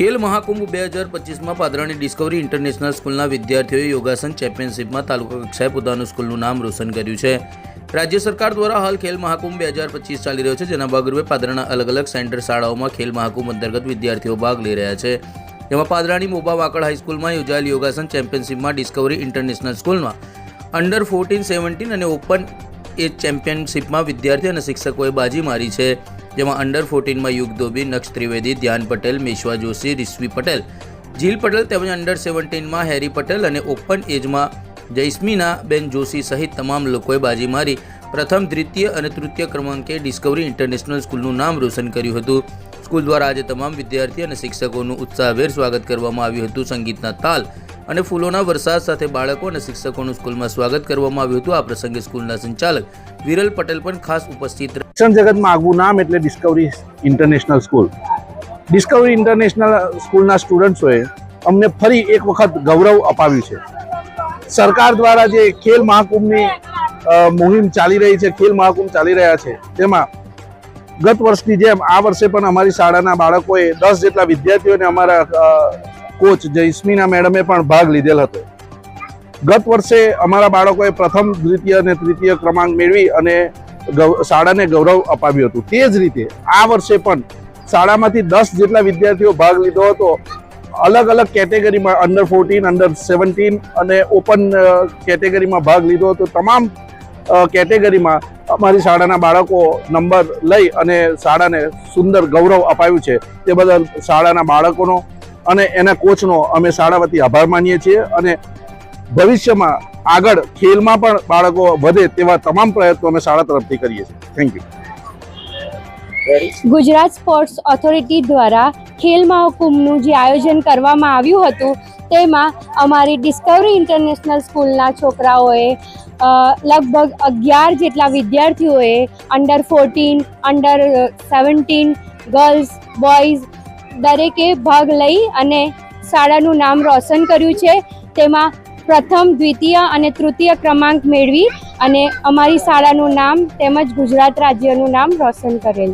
ખેલ મહાકુંભ બે હજાર પચીસમાં પાદરાની ડિસ્કવરી ઇન્ટરનેશનલ સ્કૂલના વિદ્યાર્થીઓએ યોગાસન ચેમ્પિયનશિપમાં તાલુકા કક્ષાએ પોતાનું સ્કૂલનું નામ રોશન કર્યું છે. રાજ્ય સરકાર દ્વારા હાલ ખેલ મહાકુંભ બે હજાર પચીસ ચાલી રહ્યો છે, જેના ભાગરૂપે પાદરાના અલગ અલગ સેન્ટર શાળાઓમાં ખેલ મહાકુંભ અંતર્ગત વિદ્યાર્થીઓ ભાગ લઈ રહ્યા છે. જેમાં પાદરાની મોબા વાકડ હાઈસ્કૂલમાં યોજાયેલ યોગાસન ચેમ્પિયનશિપમાં ડિસ્કવરી ઇન્ટરનેશનલ સ્કૂલમાં અંડર ફોર્ટીન, સેવન્ટીન અને ઓપન એજ ચેમ્પિયનશિપમાં વિદ્યાર્થી અને શિક્ષકોએ બાજી મારી છે. જેમાં અંડર ફોર્ટીનમાં યુગ દોબી નક્ષ ત્રિવેદી, ધ્યાન પટેલ, મેશ્વા જોશી, રિશ્વી પટેલ. જીલ પટેલ તેમજ અંડર સેવન્ટીનમાં હેરી પટેલ અને ઓપન એજમાં જૈસ્મીના બેન જોશી સહિત તમામ લોકોએ બાજી મારી પ્રથમ દ્વિતીય અને તૃતીય ક્રમાંકે ડિસ્કવરી ઇન્ટરનેશનલ સ્કૂલનું નામ રોશન કર્યું હતું. સ્કૂલ દ્વારા આજે તમામ વિદ્યાર્થી અને શિક્ષકોનું ઉત્સાહભેર સ્વાગત કરવામાં આવ્યું હતું સંગીતના તાલ અને ફૂલોના વરસાદ સાથે બાળકો અને શિક્ષકોનું સ્કૂલમાં સ્વાગત કરવામાં આવ્યું હતું. આ પ્રસંગે સ્કૂલના સંચાલક વિરલ પટેલ પણ ખાસ ઉપસ્થિત શિક્ષણ જગતમાં આગવું નામ એટલે Discovery International school. Discovery International સ્કૂલના સ્ટુડન્ટ્સોએ અમને ફરી એક વખત ગૌરવ અપાવ્યું છે. સરકાર દ્વારા જે ખેલ મહાકુંભની મુહિમ ચાલી રહી છે, ખેલ મહાકુંભ ચાલી રહ્યા છે, તેમાં ગત વર્ષની જેમ આ વર્ષે પણ અમારી શાળાના બાળકોએ દસ જેટલા વિદ્યાર્થીઓને અમારા કોચ જયસ્મીના મેડમે પણ ભાગ લીધેલ હતો. ગત વર્ષે અમારા બાળકોએ પ્રથમ દ્વિતીય અને તૃતીય ક્રમાંક મેળવી અને શાળાને ગૌરવ અપાવ્યું હતું. તે જ રીતે આ વર્ષે પણ શાળામાંથી દસ જેટલા વિદ્યાર્થીઓ ભાગ લીધો હતો. અલગ અલગ કેટેગરીમાં અંડર ફોર્ટીન અંડર સેવન્ટીન અને ઓપન કેટેગરીમાં ભાગ લીધો હતો. તમામ કેટેગરીમાં અમારી શાળાના બાળકો નંબર લઈ અને શાળાને સુંદર ગૌરવ અપાયું છે. તે બદલ શાળાના બાળકોનો અને એના કોચનો અમે શાળા વતી આભાર માનીએ છીએ અને ભવિષ્યમાં આગળ ખેલમાં પણ બાળકો વધે તેવા તમામ પ્રયત્નો અમે શાળા તરફથી કરીએ છીએ. Thank you Gujarat sports authority દ્વારા ખેલ મહાકુંભનું જે આયોજન કરવામાં આવ્યું હતું, તેમાં અમારી ડિસ્કવરી ઇન્ટરનેશનલ સ્કૂલના છોકરાઓએ લગભગ અગિયાર જેટલા વિદ્યાર્થીઓએ under fourteen under seventeen girls boys દરેકે ભાગ લઈ અને શાળાનું નામ રોશન કર્યું છે. તેમાં પ્રથમ, દ્વિતીય અને તૃતીય ક્રમાંક મેળવી અને અમારી શાળાનું નામ તેમજ ગુજરાત રાજ્યનું નામ રોશન કરેલ.